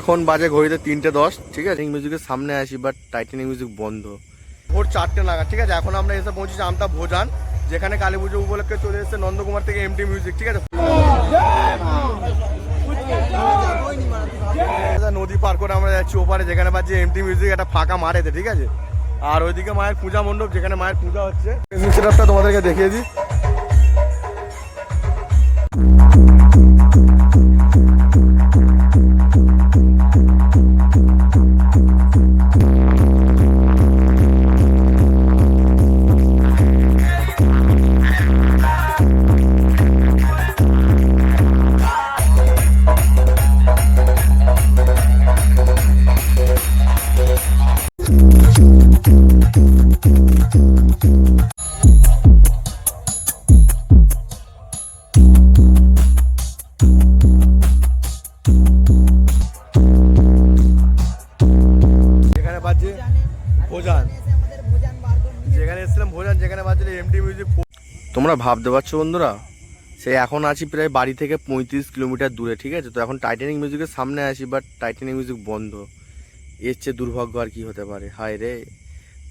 এখন বাজে ঘড়িতে তিনটে দশ, ঠিক আছে? মিউজিকের সামনে আসি বাট টাইটানিক মিউজিক বন্ধ। ভোর চারটে নাগাদ, ঠিক আছে? এখন আমরা এসে পৌঁছেছি আমতা ভোজান, যেখানে কালী পুজো উপলক্ষে চলে এসেছে নন্দকুমার থেকে এমটি মিউজিক ঠিক আছে? নদী পার করে আমরা যাচ্ছি ওপারে, যেখানে বাজছে এমটি মিউজিক একটা ফাঁকা মাঠেতে, ঠিক আছে? আর ওইদিকে মায়ের পূজা মণ্ডপ, যেখানে মায়ের পূজা হচ্ছে। তোমাদেরকে দেখিয়ে দিই। তোমরা ভাবতে পারছ বন্ধুরা সে এখন আছি প্রায় বাড়ি থেকে পঁয়ত্রিশ কিলোমিটার দূরে, ঠিক আছে? তো এখন টাইটানিক মিউজিকের সামনে আসি বাট টাইটানিক মিউজিক বন্ধ। এর চেয়ে দুর্ভাগ্য আর কি হতে পারে? হায় রে!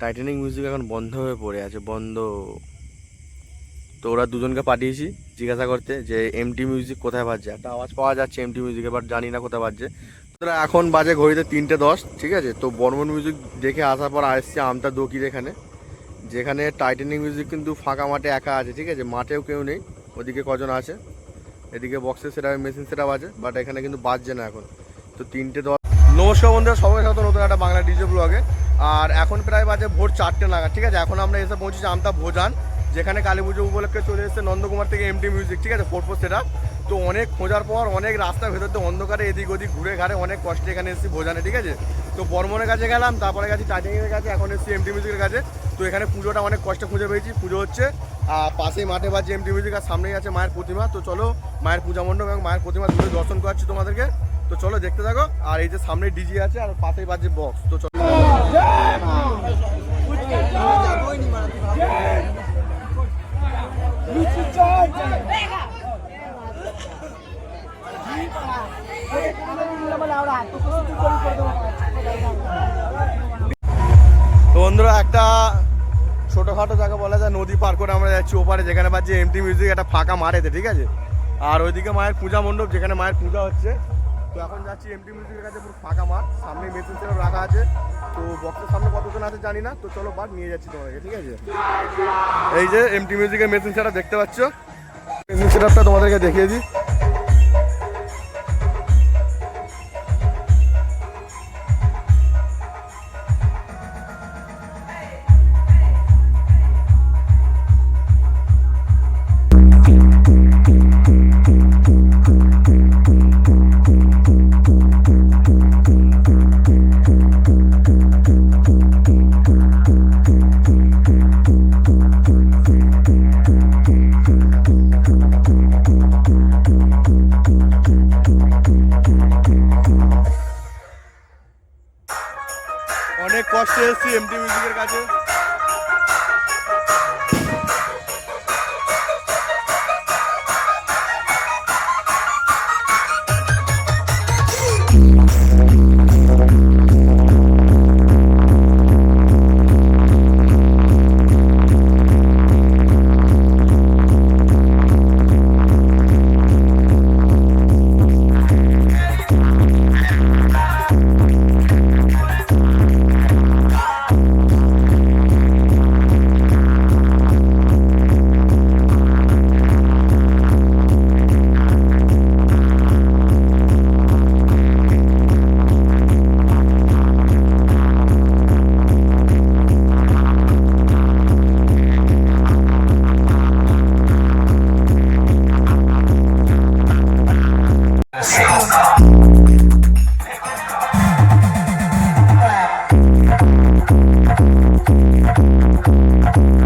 টাইটানিক মিউজিক এখন বন্ধ হয়ে পড়ে আছে, বন্ধ। তো ওরা দুজনকে পাঠিয়েছি জিজ্ঞাসা করতে যে এমটি মিউজিক কোথায় বাজছে? একটা আওয়াজ পাওয়া যাচ্ছে এমটি মিউজিকে বাট জানি না কোথায় বাজছে। তোরা এখন বাজে ঘড়িতে তিনটে দশ, ঠিক আছে? তো বর্মন মিউজিক দেখে আসার পর আসছে আমতা দকির এখানে। যেখানে টাইটানিক মিউজিক কিন্তু ফাঁকা মাঠে একা আছে, ঠিক আছে? মাঠেও কেউ নেই, ওদিকে কজন আছে? এদিকে বক্সের সেটা মেশিন সেটা আছে বাট এখানে কিন্তু বাজছে না এখন। তো তিনটে দশ নমস্কার বন্ধুরা সবাই সাথে নতুন একটা বাংলা ডিজে ব্লগে আর এখন প্রায় বাজে ভোর চারটে নাগাদ, ঠিক আছে? এখন আমরা এসে পৌঁছেছি আমতা ভোজান, যেখানে কালী পুজো উপলক্ষে চলে এসেছে নন্দকুমার থেকে এমটি মিউজিক ঠিক আছে? ফোর ফোর সেটা তো অনেক খোঁজার পর, অনেক রাস্তার ভেতর দিয়ে অন্ধকারে এদিক ওদিক ঘুরে ঘাড়ে অনেক কষ্টে এখানে এসেছি ভোজানে, ঠিক আছে? তো বর্মনের কাছে গেলাম, তারপরে গেছি টাইটানিকের কাছে, এখন এসেছি এমটি মিউজিকের কাছে। তো এখানে পুজোটা অনেক কষ্টে খুঁজে পেয়েছি, পুজো হচ্ছে। আর পাশেই মাঠে বাজছে এমটি মিউজিক আর সামনেই আছে মায়ের প্রতিমা। তো চলো, মায়ের পূজা মণ্ডপ এবং মায়ের প্রতিমা দুটো দর্শন করাচ্ছি তোমাদেরকে। তো চলো, দেখতে থাকো। আর এই যে সামনে ডিজি আছে আর পাশেই বাজছে বক্স তো চলো। তো বন্ধুরা, একটা ছোটোখাটো জায়গা বলা যায়, নদী পার করে আমরা যাচ্ছি ওপারে, যেখানে বাজছে এমটি মিউজিক একটা ফাঁকা মাঠেতে, ঠিক আছে? আর ওইদিকে মায়ের পূজা মণ্ডপ, যেখানে মায়ের পূজা হচ্ছে। তো এখন যাচ্ছি এমটি মিউজিকের কাছে, পুরো ফাঁকা মাঠ সামনে মেশিন সেটআপ রাখা আছে। তো বক্সের সামনে কতজন আছে জানি না, তো চলো বাট নিয়ে যাচ্ছি তোমাদেরকে, ঠিক আছে? এই যে এমটি মিউজিকের মেশিন সেটআপ দেখতে পাচ্ছ। মেশিন সেটআপটা তোমাদেরকে দেখিয়ে দিই। কষ্টে এসেছি এমটি মিউজিকের কাছে।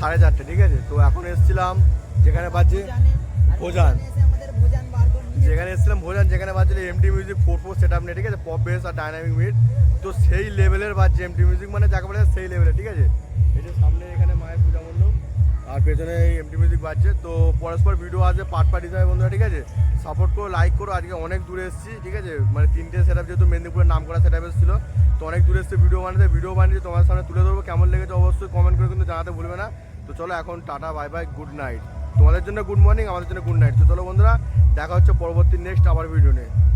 সাড়ে চারটে, ঠিক আছে? তো এখন এসছিলাম, যেখানে বাজে ভোজান। যেখানে এসেছিলাম ভোজান, যেখানে বাজছিল empty music four four set up নিয়ে, ঠিক আছে? পপ বেস আর ডাইনামিক মিট তো সেই লেভেলের বাজছে এমটি মিউজিক মানে যাকে বলে সেই লেভেলের ঠিক আছে? আর পেছনে এমটি মিউজিক বাজছে, তো পরস্পর ভিডিও আছে পার্ট পার্ট হিসাবে বন্ধুরা, ঠিক আছে? সাপোর্ট করো লাইক করো, আজকে অনেক দূরে এসেছি, ঠিক আছে? মানে তিনটে সেট আপ যেহেতু মেদিনীপুরের নাম করা সেট আপ এসেছিল, তো অনেক দূরে এসেছে ভিডিও বানিয়েছে ভিডিও বানিয়ে তোমার সামনে তুলে ধরবো, কেমন লেগেছে অবশ্যই কমেন্ট করে কিন্তু জানাতে ভুলবে না। তো চলো এখন tata bye bye good night তোমাদের জন্য গুড মর্নিং আমাদের জন্য গুড নাইট তো চলো বন্ধুরা, দেখা হচ্ছে পরবর্তী নেক্সট আবার ভিডিও নিয়ে।